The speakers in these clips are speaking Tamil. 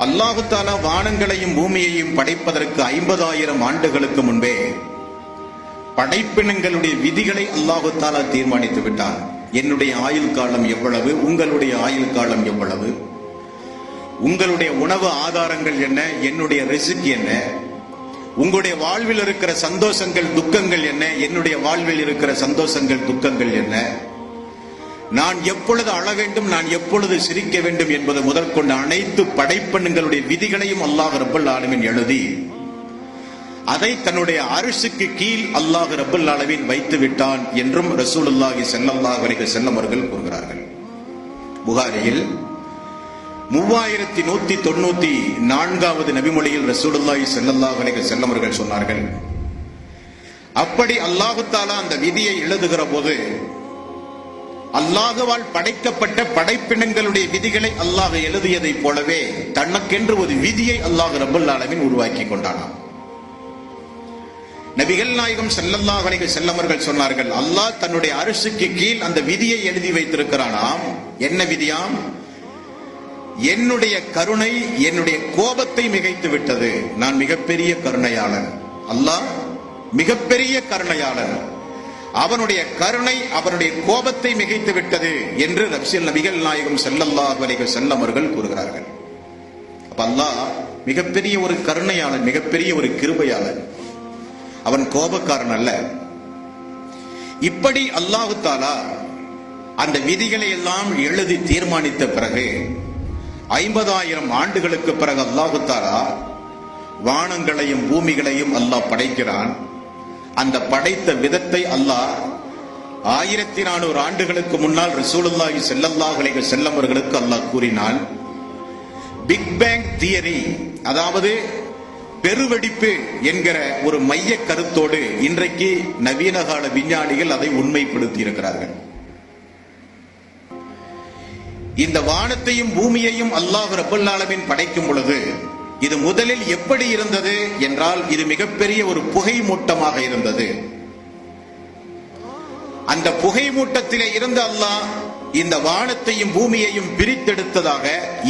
அல்லாஹுத்தாலா வானங்களையும் பூமியையும் படைப்பதற்கு ஐம்பதாயிரம் ஆண்டுகளுக்கு முன்பே படைப்பினங்களுடைய விதிகளை அல்லாஹுத்தாலா தீர்மானித்து விட்டார். என்னுடைய ஆயுள் காலம் எவ்வளவு? உங்களுடைய ஆயுள் காலம் எவ்வளவு? உங்களுடைய உணவு ஆதாரங்கள் என்ன? என்னுடைய ரெசிக் என்ன? உங்களுடைய வாழ்வில் இருக்கிற சந்தோஷங்கள் துக்கங்கள் என்ன? என்னுடைய வாழ்வில் இருக்கிற சந்தோஷங்கள் துக்கங்கள் என்ன? நான் எப்பொழுது அழ வேண்டும் நான் எப்பொழுது சிரிக்க வேண்டும் என்பது முதற்கொண்டு அனைத்து படைப்பெண்களுடைய விதிகளையும் அல்லாஹ் ரப்பல் ஆலமின் எழுதி அதை தன்னுடைய அரிசுக்கு கீழ் அல்லாஹ் ரப்பல் அளவின் வைத்து விட்டான் என்றும் ரசூலுல்லாஹி செல்லல்லாஹ் அலைஹி வஸல்லம் அவர்கள் கூறுகிறார்கள். புகாரியில் மூவாயிரத்தி நூத்தி தொண்ணூத்தி நான்காவது நபிமொழியில் ரசூலுல்லாஹி செல்லல்லாஹ் அலைஹி வஸல்லம் அவர்கள் சொன்னார்கள் அப்படி அல்லாஹு தாலா அந்த விதியை எழுதுகிற போது அல்லாஹுவால் படைக்கப்பட்ட படைப்பினங்களுடைய விதிகளை அல்லாஹ் எழுதியதைப் போலவே தனக்கென்று ஒரு விதியை அல்லாஹ் ரபுல் ஆலமின் உருவாக்கி கொண்டானாம். நபிகள் நாயகம் செல்லல்லாஹ் அலைஹி செல்லவர்கள் சொன்னார்கள் அல்லாஹ் தன்னுடைய அரிசுக்கு கீழ் அந்த விதியை எழுதி வைத்திருக்கிறானாம். என்ன விதியாம்? என்னுடைய கருணை என்னுடைய கோபத்தை மிகைத்து விட்டது. நான் மிகப்பெரிய கருணையாளன். அல்லாஹ் மிகப்பெரிய கருணையாளன். அவனுடைய கருணை அவனுடைய கோபத்தை மிகைத்து விட்டது என்று ரப்சியல் நபிகள் நாயகம் செல்லல்லாஹ் அலைஹி செல்லமர்கள் அவர்கள் கூறுகிறார்கள். அப்ப அல்லாஹ் மிகப்பெரிய ஒரு கருணையாளன் மிகப்பெரிய ஒரு கிருபையாளன் அவன் கோபக்காரன் அல்ல. இப்படி அல்லாஹு தாலா அந்த விதிகளை எல்லாம் எழுதி தீர்மானித்த பிறகு ஐம்பதாயிரம் ஆண்டுகளுக்கு பிறகு அல்லாஹு தாலா வானங்களையும் பூமிகளையும் அல்லாஹ் படைக்கிறான். அந்த படைத்த விதத்தை அல்லாஹ் ஆயிரத்தி நானூறு ஆண்டுகளுக்கு முன்னால் ரசூலுல்லாஹி செல்லல்லாஹ் அலைஹி வஸல்லம் அவர்களுக்கு அல்லாஹ் கூறினான் பிக் பேங் தியரி அதாவது பெருவெடிப்பு என்கிற ஒரு மைய கருத்தோடு இன்றைக்கு நவீன கால விஞ்ஞானிகள் அதை உண்மைப்படுத்தி இருக்கிறார்கள் இந்த வானத்தையும் பூமியையும் அல்லாஹ் ரபுல்லாலமின் படைக்கும் பொழுது இது முதலில் எப்படி இருந்தது என்றால் இது மிகப்பெரிய ஒரு புகை மூட்டமாக இருந்தது. அந்த புகை மூட்டத்திலே இருந்து அல்லாஹ் இந்த வானத்தையும் பூமியையும் பிரித்தெடுத்ததாக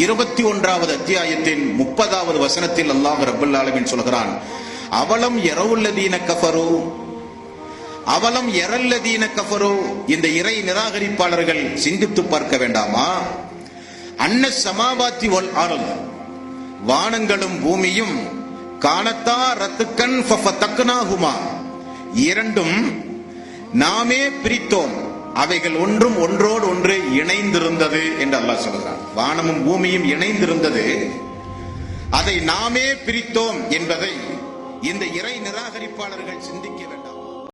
இருபத்தி ஒன்றாவது அத்தியாயத்தின் முப்பதாவது வசனத்தில் அல்லாஹ் ரபுல் ஆலமின் சொல்கிறான். அவலம் எரவுல்லதீன கஃபரு அவலம் எரல்லதீன கஃபரு இந்த இறை நிராகரிப்பாளர்கள் சிந்தித்து பார்க்க வேண்டாமா? அன்ன சமாபாத்தி ஒல் ஆரல் வானங்களும் பூமியும் காணத்தா ரத்துக்கன் தக்குனாகுமா இரண்டும் நாமே பிரித்தோம். அவைகள் ஒன்றும் ஒன்றோடு ஒன்று இணைந்திருந்தது என்று அல்லாஹ் சொல்கிறான். வானமும் பூமியும் இணைந்திருந்தது. அதை நாமே பிரித்தோம் என்பதை இந்த இறை நிராகரிப்பாளர்கள் சிந்திக்க